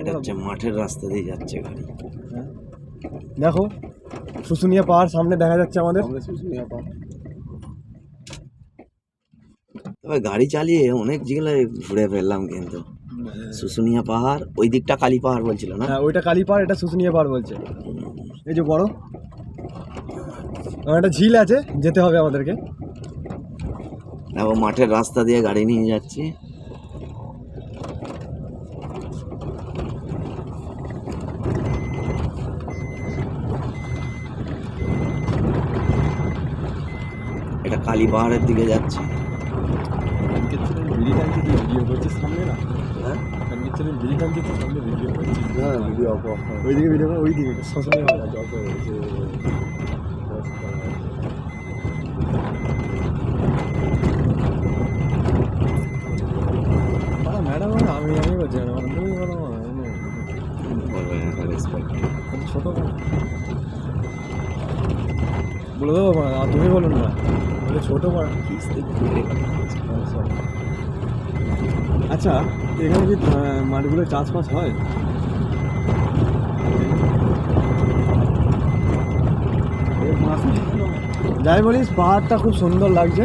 এটা হচ্ছে মাঠের রাস্তা দিয়ে যাচ্ছে গাড়ি। দেখো শুশুনিয়া পাহাড় সামনে দেখা যাচ্ছে আমাদের। শুশুনিয়া পাহাড়। তবে গাড়ি চালিয়ে অনেক জায়গায় ঘুরে ফেললাম কিন্তু। শুশুনিয়া পাহাড় ওই দিকটা কালী পাহাড় বলছিল না? হ্যাঁ ওইটা কালী পাহাড় এটা শুশুনিয়া পাহাড় বলছে। এই যে বড় একটা ঝিল আছে যেতে হবে আমাদেরকে। দেখো মাঠের রাস্তা দিয়ে গাড়ি নিয়ে যাচ্ছি এটা কালী পাহাড়ের দিকে যাচ্ছে ভিডিও করছিস সামনে না হ্যাঁ বিড়ি টানছিস সামনে ভিডিও করছিস হ্যাঁ ভিডিও অফ অফ ওইদিকে ভিডিও ওই দিকে শুশুনিয়া পাহাড় ম্যাডাম আমি আমি বলছি ছোট বলে দেবো তুমি বলুন না। ছোট মা আচ্ছা এখানে কি মাঠগুলো চাষবাস হয়? যাই বলিস পাহাড়টা খুব সুন্দর লাগছে।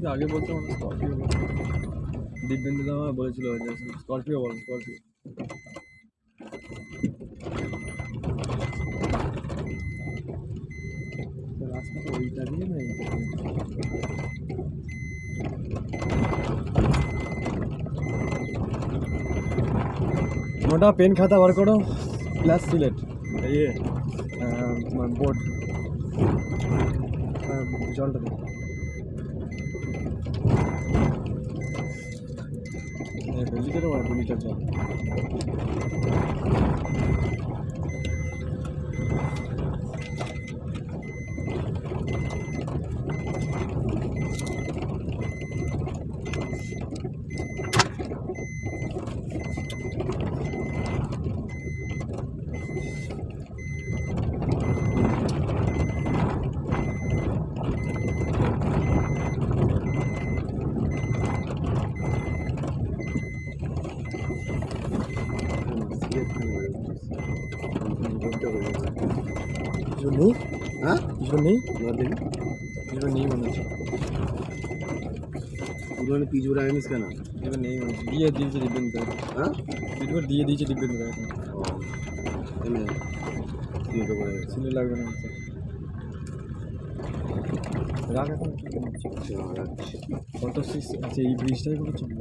ছবিটা যদি আগে বলতে মানে স্করপিও দিব্যেন্দু দামা বলেছিল যে স্করপিও বল স্করপিও রাস্তাটা ওইটা দিয়ে না এইটা দিয়ে? মোটা পেন খাতা বার করো প্লাস সিলেট ইয়ে আহ, তোমার বোর্ড জলটা দিই হ্যাঁ দু নেই হ্যাঁ? কিছু নেই? এবার দেখি কিছু নেই মনে হচ্ছে। পুরোনো পিচ উড়ে আনিস কেন? কিছু নেই মনে হচ্ছে। দিয়ে দিয়েছে দিব্যেন্দু হ্যাঁ? কিছু দিয়ে দিয়েছে দিব্যেন্দু এখন এমনি চিন্তা করে গেছে। সিলে লাগবে না রাখ এখন কত আচ্ছা এই ব্রিজটাই করে চলে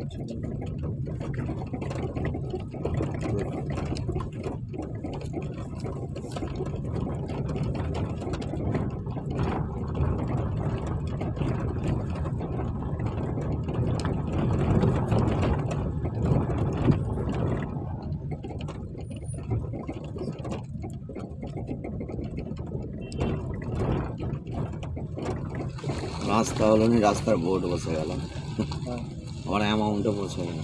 রাস্তা হলো নি রাস্তার বোর্ড বসে গেল। আমার আবার অ্যামাউন্টও বসে গেল।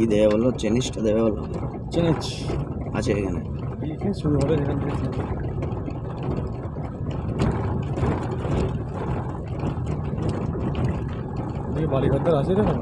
কি দেবে বলল চেনিসটা দেবে বলল চেনেছ আছে এখানে এখানে শুরু হবে যেখান থেকে শুরু হবে। এদিকে বালিঘাটদার আছে রে না